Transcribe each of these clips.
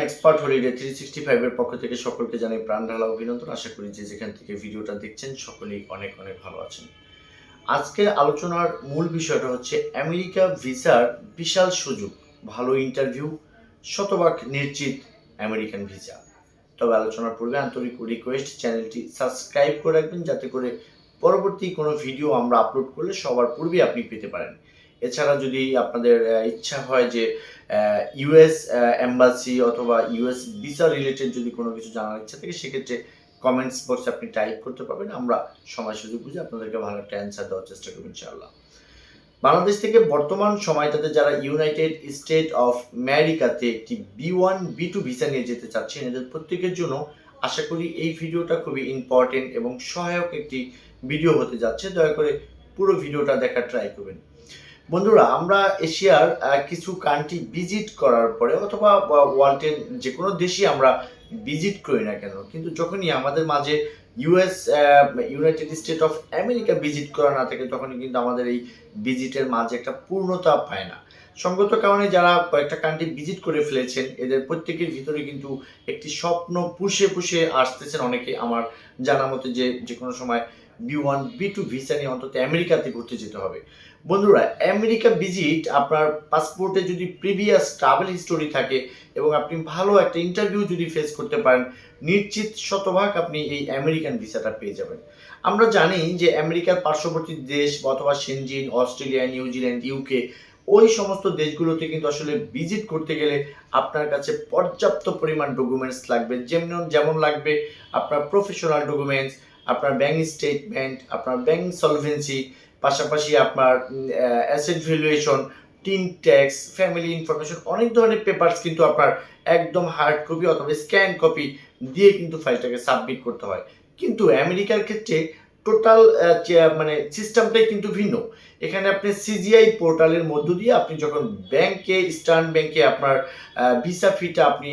Expert holiday three sixty ফাইভের পক্ষ থেকে সকলকে জানাই প্রাণ ঢালা অভিনন্দন। আশা করি যে যেখান থেকে ভিডিওটা দেখছেন সকলেই অনেক অনেক ভালো আছেন। আজকের আলোচনার মূল বিষয়টা হচ্ছে আমেরিকা ভিসার বিশাল সুযোগ, ভালো ইন্টারভিউ শতভাগ নিশ্চিত আমেরিকান ভিসা। তবে আলোচনার পূর্বে আন্তরিক রিকোয়েস্ট চ্যানেলটি সাবস্ক্রাইব করে রাখবেন, যাতে করে পরবর্তী কোনো ভিডিও আমরা আপলোড করলে সবার পূর্বে আপনি পেতে পারেন। এছাড়া যদি আপনাদের ইচ্ছা হয় যে ইউএস এম্বাসি অথবা ইউএস ভিসা রিলেটেড যদি কোনো কিছু জানার ইচ্ছা থাকে, সেক্ষেত্রে কমেন্টস বক্সে আপনি টাইপ করতে পারবেন। আমরা সময় সুযোগ বুঝে আপনাদেরকে ভালো একটা অ্যান্সার দেওয়ার চেষ্টা করব, ইনশাআল্লাহ। বাংলাদেশ থেকে বর্তমান সময়টাতে যারা ইউনাইটেড স্টেট অফ আমেরিকাতে একটি B one B two visa নিয়ে যেতে চাচ্ছেন, এদের প্রত্যেকের জন্য আশা করি এই ভিডিওটা খুবই ইম্পর্টেন্ট এবং সহায়ক একটি ভিডিও হতে যাচ্ছে। দয়া করে পুরো ভিডিওটা দেখার ট্রাই করবেন। বন্ধুরা, আমরা এশিয়ার কিছু কান্ট্রি ভিজিট করার পরে অথবা ওয়ার্ল্ডের যে কোনো দেশই আমরা ভিজিট করি না কেন, কিন্তু যখনই আমাদের মাঝে US United State of America visit করা না থাকে, তখনই কিন্তু আমাদের এই ভিজিটের মাঝে একটা পূর্ণতা পায় না। সঙ্গত কারণে যারা কয়েকটা কান্ট্রি ভিজিট করে ফেলেছেন, এদের প্রত্যেকের ভিতরে কিন্তু একটি স্বপ্ন পুষে পুষে আসতেছেন অনেকে আমার জানা মতে যে যে কোনো সময় B one, B two, visa নিয়ে অন্তত আমেরিকাতে ঘুরতে যেতে হবে। বন্ধুরা, আমেরিকা ভিজিট আপনার পাসপোর্টে যদি প্রিভিয়াস ট্রাভেল হিস্টোরি থাকে এবং আপনি ভালো একটা ইন্টারভিউ যদি ফেস করতে পারেন, নিশ্চিত শতভাগ আপনি এই আমেরিকান ভিসাটা পেয়ে যাবেন। আমরা জানি যে আমেরিকার পার্শ্ববর্তী দেশ অথবা সেনজিন, অস্ট্রেলিয়া নিউজিল্যান্ড ইউকে ওই সমস্ত দেশগুলোতে কিন্তু আসলে ভিজিট করতে গেলে আপনার কাছে পর্যাপ্ত পরিমাণ ডকুমেন্টস লাগবে, যেমন যেমন লাগবে আপনার প্রফেশনাল ডকুমেন্টস আপনার ব্যাংক স্টেটমেন্ট আপনার ব্যাংক সলভেন্সি পাশাপাশি আপনার asset valuation TIN tax family information অনেক ধরনের পেপারস কিন্তু আপনার একদম হার্ড কপি অথবা স্ক্যান কপি দিয়ে কিন্তু ফাইলটাকে সাবমিট করতে হয়। কিন্তু আমেরিকার ক্ষেত্রে টোটাল মানে সিস্টেমটাই কিন্তু ভিন্ন। এখানে আপনি সিজিআই পোর্টালের মধ্য দিয়ে আপনি যখন ব্যাংকে স্টার্ন ব্যাংকে আপনার ভিসা ফিটা আপনি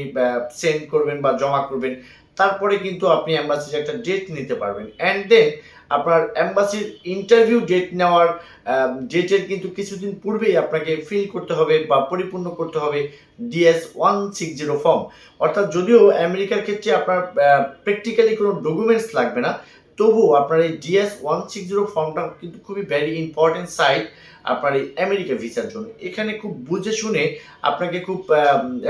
সেন্ড করবেন বা জমা করবেন তারপরে কিন্তু আপনি অ্যাম্বাসির একটা ডেট নিতে পারবেন। অ্যান্ড দেন আপনার অ্যাম্বাসির ইন্টারভিউ ডেট নেওয়ার ডেটের কিন্তু কিছুদিন পূর্বেই আপনাকে ফিল করতে হবে বা পরিপূর্ণ করতে হবে DS one six zero form অর্থাৎ যদিও আমেরিকার ক্ষেত্রে আপনার প্র্যাকটিক্যালি কোনো ডকুমেন্টস লাগবে না তবুও আপনার এই ডিএস ওয়ান সিক্স জিরো ফর্মটা কিন্তু খুবই ভ্যারি ইম্পর্টেন্ট সাইট আপনার এই আমেরিকা ভিসার জন্য। এখানে খুব বুঝে শুনে আপনাকে খুব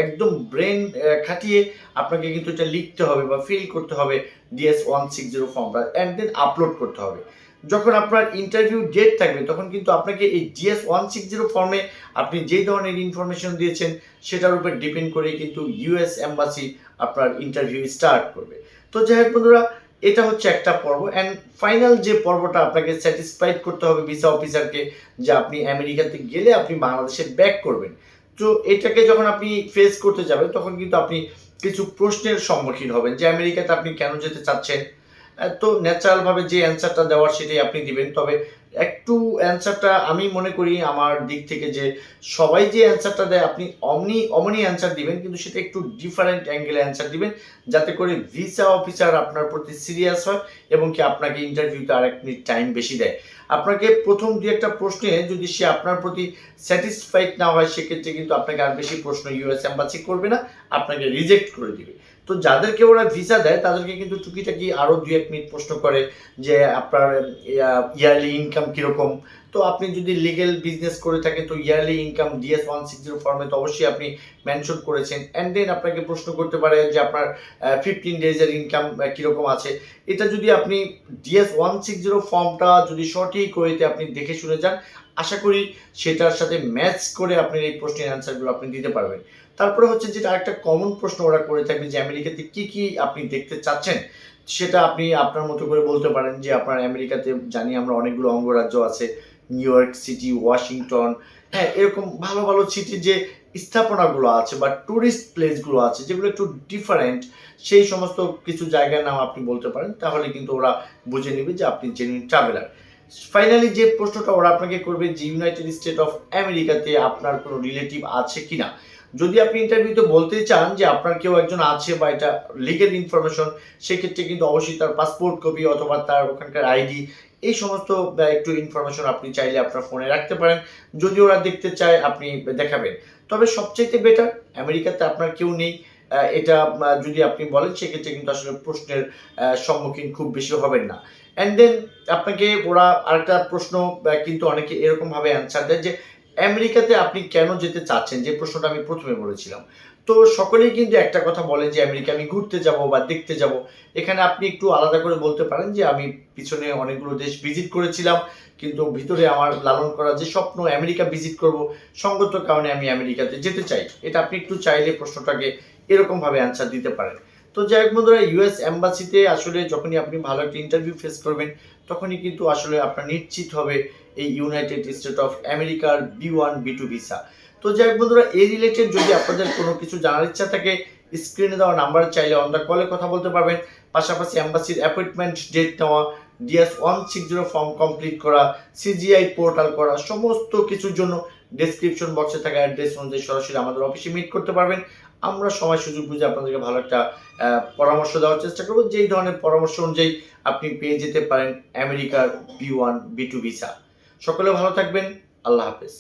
একদম ব্রেন খাটিয়ে আপনাকে কিন্তু এটা লিখতে হবে বা ফিল করতে হবে ডিএস ওয়ান সিক্স জিরো ফর্মটা অ্যান্ড দেন আপলোড করতে হবে। যখন আপনার ইন্টারভিউ ডেট থাকবে, তখন কিন্তু আপনাকে এই ডিএস ওয়ান সিক্স জিরো ফর্মে আপনি যেই ধরনের ইনফরমেশন দিয়েছেন, সেটার উপর ডিপেন্ড করে কিন্তু ইউএস এম্বাসি আপনার ইন্টারভিউ স্টার্ট করবে। তো যাই হোক বন্ধুরা এটা হচ্ছে একটা পর্ব। অ্যান্ড ফাইনাল যে পর্বটা আপনাকে স্যাটিসফাইড করতে হবে ভিসা অফিসারকে যে আপনি আমেরিকাতে গেলে আপনি বাংলাদেশে ব্যাক করবেন। তো এটাকে যখন আপনি ফেস করতে যাবেন, তখন কিন্তু আপনি কিছু প্রশ্নের সম্মুখীন হবেন যে আমেরিকাতে আপনি কেন যেতে চাচ্ছেন। তো ন্যাচারালভাবে যে অ্যান্সারটা দেওয়ার সেটাই আপনি দিবেন। তবে একটু অ্যান্সারটা আমি মনে করি আমার দিক থেকে যে সবাই যে অ্যান্সারটা দেয়, আপনি অমনি অমনি অ্যান্সার দিবেন, কিন্তু সেটা একটু ডিফারেন্ট অ্যাঙ্গেলে অ্যান্সার দিবেন, যাতে করে ভিসা অফিসার আপনার প্রতি সিরিয়াস হয় এবং কি আপনাকে ইন্টারভিউতে আর এক মিনিট টাইম বেশি দেয়। আপনাকে প্রথম দু একটা প্রশ্নে যদি সে আপনার প্রতি স্যাটিসফাইড না হয়, সেক্ষেত্রে কিন্তু আপনাকে আর বেশি প্রশ্ন ইউএস এম্বাসি করবে না, আপনাকে রিজেক্ট করে দিবে। তো যাদেরকে ওরা ভিসা দেয়, তাদেরকে কিন্তু টুকিটাকি আরও দু এক মিনিট প্রশ্ন করে যে আপনার ইয়ারলি ইনকাম কীরকম? তো আপনি যদি লিগেল বিজনেস করে থাকেন, তো yearly income DS one six zero ফর্মে তো অবশ্যই আপনি মেনশন করেছেন। অ্যান্ড দেন আপনাকে প্রশ্ন করতে পারে যে আপনার ফিফটিন ডেজের ইনকাম কীরকম আছে? এটা যদি আপনি ডিএস ওয়ান সিক্স জিরো ফর্মটা যদি সঠিক ওয়েতে আপনি দেখে শুনে যান আশা করি সেটার সাথে ম্যাচ করে আপনি এই প্রশ্নের অ্যান্সারগুলো আপনি দিতে পারবেন। তারপরে হচ্ছে যেটা একটা কমন প্রশ্ন ওরা করে থাকবে যে আমেরিকাতে কি কি আপনি দেখতে চাচ্ছেন, সেটা আপনি আপনার মতো করে বলতে পারেন যে আপনার আমেরিকাতে জানি আমরা অনেকগুলো অঙ্গরাজ্য আছে নিউ ইয়র্ক সিটি ওয়াশিংটন হ্যাঁ এরকম ভালো ভালো সিটির যে স্থাপনাগুলো আছে বা ট্যুরিস্ট প্লেসগুলো আছে যেগুলো একটু ডিফারেন্ট সেই সমস্ত কিছু জায়গার নাম আপনি বলতে পারেন, তাহলে কিন্তু ওরা বুঝে নেবে যে আপনি জেনুইন ট্রাভেলার ফাইনালি যে প্রশ্নটা ওরা আপনাকে করবে, যে ইউনাইটেড স্টেট অফ আমেরিকাতে আপনার কোনো রিলেটিভ আছে কিনা? যদি আপনি ইন্টারভিউতে বলতে চান যে আপনার কেউ একজন আছে বা এটা লিগেল ইনফরমেশন সেক্ষেত্রে কিন্তু অবশ্যই তার পাসপোর্ট কপি অথবা তার ওখানকার আইডি এই সমস্ত একটু ইনফরমেশন আপনি চাইলে আপনার ফোনে রাখতে পারেন। যদি ওরা দেখতে চায়, আপনি দেখাবেন। তবে সবচাইতে বেটার আমেরিকাতে আপনার কেউ নেই। এটা যদি আপনি বলেন, সেক্ষেত্রে কিন্তু আসলে প্রশ্নের সম্মুখীন খুব বেশি হবেন না। অ্যান্ড দেন আপনাকে ওরা আরেকটা প্রশ্ন কিন্তু অনেকে এরকমভাবে অ্যান্সার দেয় যে, আমেরিকাতে আপনি কেন যেতে চাচ্ছেন? যে প্রশ্নটা আমি প্রথমে বলেছিলাম। তো সকলেই কিন্তু একটা কথা বলে যে, আমেরিকা আমি ঘুরতে যাব বা দেখতে যাব। এখানে আপনি একটু আলাদা করে বলতে পারেন যে, আমি পিছনে অনেকগুলো দেশ ভিজিট করেছিলাম, কিন্তু ভিতরে আমার লালন করা যে স্বপ্ন, আমেরিকা ভিজিট করব, সঙ্গত কারণে আমি আমেরিকাতে যেতে চাই। এটা আপনি একটু চাইলে প্রশ্নটাকে এরকম ভাবে অ্যান্সার দিতে পারেন। তো যাই হোক বন্ধুরা ইউএস এম্বাসিতে আসলে যখনই আপনি ভালো একটা ইন্টারভিউ ফেস করবেন, তখনই কিন্তু আসলে আপনার নিশ্চিত হবে এই ইউনাইটেড স্টেট অফ আমেরিকার B one B two visa তো যাই হোক বন্ধুরা এই রিলেটেড যদি আপনাদের কোনো কিছু জানার ইচ্ছা থাকে স্ক্রিনে দেওয়া নাম্বারে চাইলে অন দ্য কলে কথা বলতে পারবেন। পাশাপাশি অ্যাম্বাসির অ্যাপয়েন্টমেন্ট ডেট নেওয়া DS one six zero form complete করা সিজিআই পোর্টাল করা, সমস্ত কিছুর জন্য ডেসক্রিপশন বক্সে থাকা অ্যাড্রেস অনুযায়ী সরাসরি আমাদের অফিসে মিট করতে পারবেন। আমরা সময় সুযোগ বুঝে আপনাদেরকে ভালো একটা পরামর্শ দেওয়ার চেষ্টা করব। যেই ধরনের পরামর্শ অনুযায়ী আপনি পেয়ে যেতে পারেন আমেরিকার B one, B two visa. সকলে ভালো থাকবেন। আল্লাহ হাফেজ।